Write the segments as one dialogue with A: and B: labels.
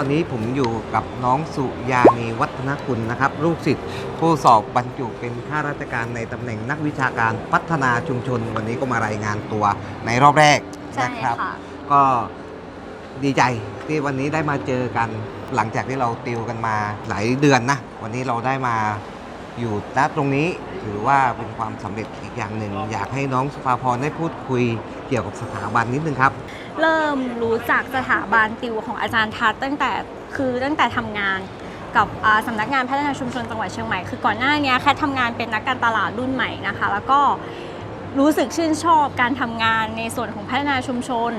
A: อนนี้ผมอยู่กับน้องสุยานีวัฒนกุลนะครับ ลูกศิษย์ผู้สอบบรรจุเป็นข้าราชการในตำแหน่งนักวิชาการพัฒนาชุมชน วันนี้ก็มารายงานตัวในรอบแรก
B: ใช่
A: นะครับ
B: ค่ะ
A: ก็ดีใจที่วันนี้ได้มาเจอกันหลังจากที่เราติวกันมาหลายเดือนนะ วันนี้เราได้มา อยู่ณตรงนี้ถือว่าเป็นความสำเร็จอีกอย่างหนึ่ง อยากให้น้องสุภาพรได้พูดคุยเกี่ยวกับสถาบันนิดนึงครับ
B: เริ่มรู้จักสถาบันติวของอาจารย์ทัศน์ตั้งแต่คือตั้งแต่ทำงานกับอ่าสำนักงานพัฒนาชุมชนจังหวัดเชียงใหม่คือก่อนหน้านี้แค่ทำงานเป็นนักการตลาดรุ่นใหม่นะคะ แล้วก็รู้สึกชื่นชอบการทำงานในส่วนของพัฒนาชุมชน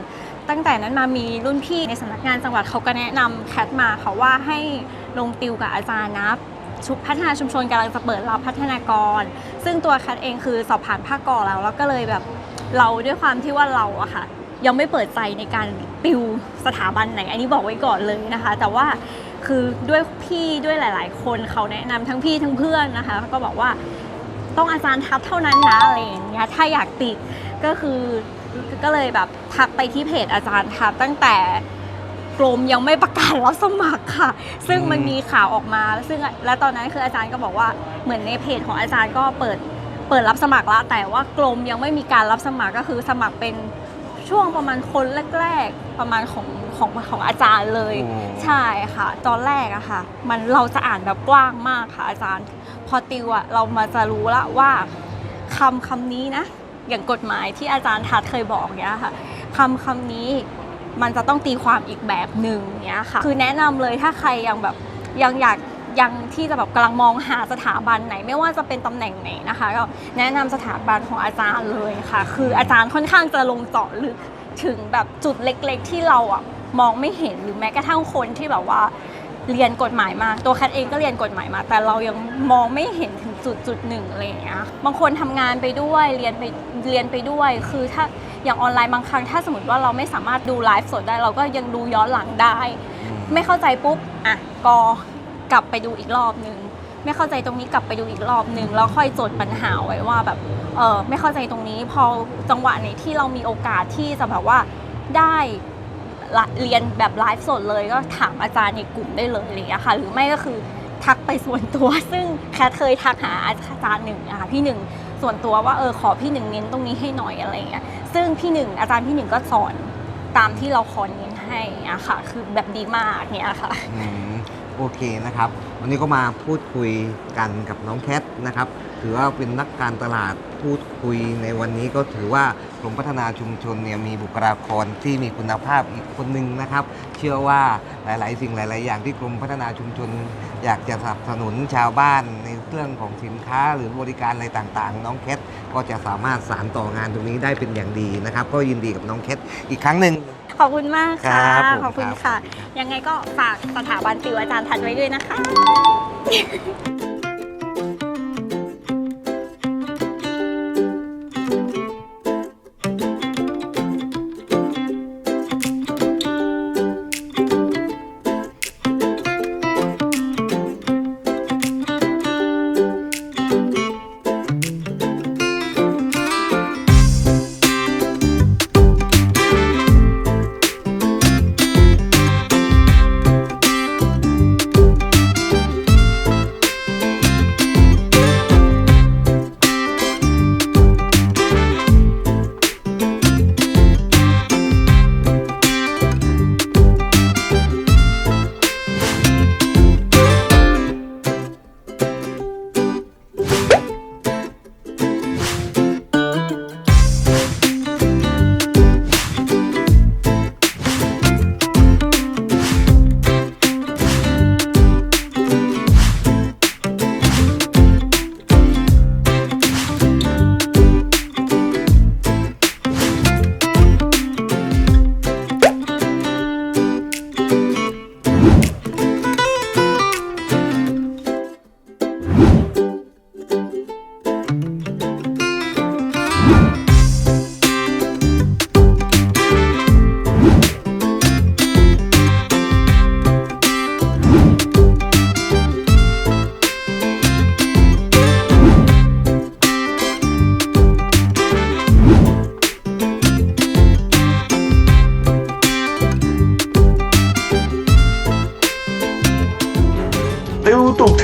B: ตั้งแต่นั้นมามีรุ่นพี่ในสำนักงานจังหวัดเขาก็แนะนำแคทมาค่ะว่าให้ลงติวกับอาจารย์นะ ชุดพัฒนาชุมชนกำลังจะเปิดรับพัฒนากร ซึ่งตัวแคทเองคือสอบผ่านภาคก่อแล้วแล้วก็เลยแบบเราด้วยความที่ว่าเราอะค่ะ ยังไม่เปิดใจในการติวสถาบันไหน อันนี้บอกไว้ก่อนเลยนะคะ แต่ว่าคือด้วยพี่ด้วยหลาย ๆ คนเขาแนะนำทั้งพี่ทั้งเพื่อนนะคะก็บอกว่าต้องอาจารย์ทับเท่านั้นนะอะไรอย่างเงี้ยถ้าอยากติดก็คือก็เลยแบบทักไปที่เพจอาจารย์ทับตั้งแต่ รมยังไม่ประกาศรับสมัครค่ะ ซึ่งมันมีข่าวออกมา ซึ่งและตอนนั้นคืออาจารย์ก็บอกว่าเหมือนในเพจของอาจารย์ก็เปิดเปิดรับสมัครแล้วแต่ว่ากรมยังไม่มีการรับสมัครก็คือสมัครเป็นช่วงประมาณคนแรกๆประมาณของของของอาจารย์เลย
A: โอ้
B: ใช่ค่ะ ตอนแรกอะค่ะ มันเราจะอ่านแบบกว้างมากค่ะ อาจารย์ พอติวอะเรามาจะรู้ละว่าคำคำนี้นะอย่างกฎหมายที่อาจารย์ทัดเคยบอกเนี้ยค่ะคำคำนี้ มันจะต้องตีความอีกแบบหนึ่งเนี้ยค่ะ คือแนะนำเลยถ้าใครยังแบบยังอยากยังที่จะแบบกำลังมองหาสถาบันไหน ไม่ว่าจะเป็นตำแหน่งไหนนะคะก็แนะนำสถาบันของอาจารย์เลยค่ะ คืออาจารย์ค่อนข้างจะลงเจาะลึกถึงแบบจุดเล็กๆ ที่เราอะมองไม่เห็นหรือแม้กระทั่งคนที่แบบว่าเรียนกฎหมายมา ตัวแคทเองก็เรียนกฎหมายมา แต่เรายังมองไม่เห็นถึงจุดจุดหนึ่งอะไรอย่างเงี้ยบางคนทำงานไปด้วยเรียนไปเรียนไปด้วย คือถ้า อย่างออนไลน์บางครั้งถ้าสมมติว่าเราไม่สามารถดูไลฟ์สดได้เราก็ยังดูย้อนหลังได้ ไม่เข้าใจปุ๊บอะก็กลับไปดูอีกรอบนึงไม่เข้าใจตรงนี้กลับไปดูอีกรอบนึงแล้วค่อยจดปัญหาไว้ว่าแบบเออไม่เข้าใจตรงนี้พอจังหวะไหนที่เรามีโอกาสที่จะแบบว่าได้ละเรียนแบบไลฟ์สดเลยก็ถามอาจารย์ในกลุ่มได้เลยอะไรอย่างเงี้ยค่ะ หรือไม่ก็คือทักไปส่วนตัว ซึ่งแคทเคยทักหาอาจารย์หนึ่งนะคะพี่หนึ่งส่วนตัวว่าเออขอพี่หนึ่งเน้นตรงนี้ให้หน่อยอะไรอย่างเงี้ย ซึ่งพี่หนึ่งอาจารย์พี่หนึ่งก็สอนตามที่เราขอเน้นให้อะค่ะ คือแบบดีมากเนี่ยค่ะ
A: อืมโอเคนะครับ วันนี้ก็มาพูดคุยกันกับน้องแคทนะครับ ถือว่าเป็นนักการตลาดพูดคุยในวันนี้ก็ถือว่ากรมพัฒนาชุมชนเนี่ยมีบุคลากรที่มีคุณภาพอีกคนหนึ่งนะครับ เชื่อว่าหลาย ๆ สิ่งหลาย ๆ อย่างที่กรมพัฒนาชุมชน อยากจะสนับสนุนชาวบ้านในเรื่องของสินค้าหรือบริการอะไรต่าง ๆ น้องแคทก็จะสามารถสานต่องานตรงนี้ได้เป็นอย่างดีนะครับ ก็ยินดีกับน้องแคทอีกครั้งหนึ่ง
B: ขอบคุณมากค่ะ
A: ครับ
B: ขอบคุณ
A: ค่ะ
B: ยังไงก็ฝากสถาบันติวอาจารย์ทันไว้ด้วยนะคะ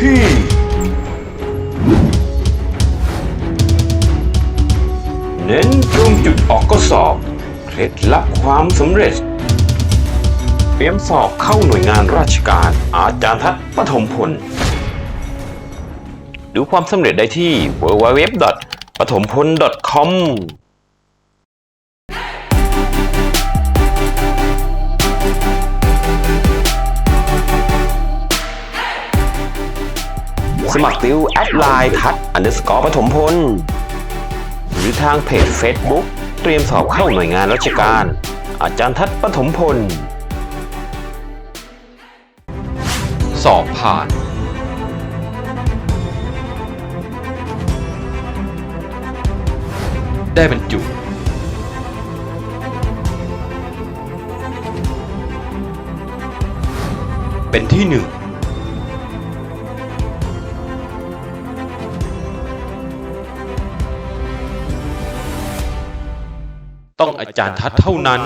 A: ที่
C: เน้นตรงจุดออกก็สอบ เคล็ดลับความสำเร็จ เตรียมสอบเข้าหน่วยงานราชการ อาจารย์ทัศน์ปฐมพล ดูความสำเร็จได้ที่ www. ปฐมพล .com สมัครติวแอดไลน์ทัดอันเดอร์สกอร์ปฐมพล หรือทางเพจ Facebook เตรียมสอบเข้าหน่วยงานราชการ อาจารย์ทัศน์ปฐมพล
D: สอบผ่านได้บรรจุ เป็นที่หนึ่ง ต้องอาจารย์ทัดเท่านั้น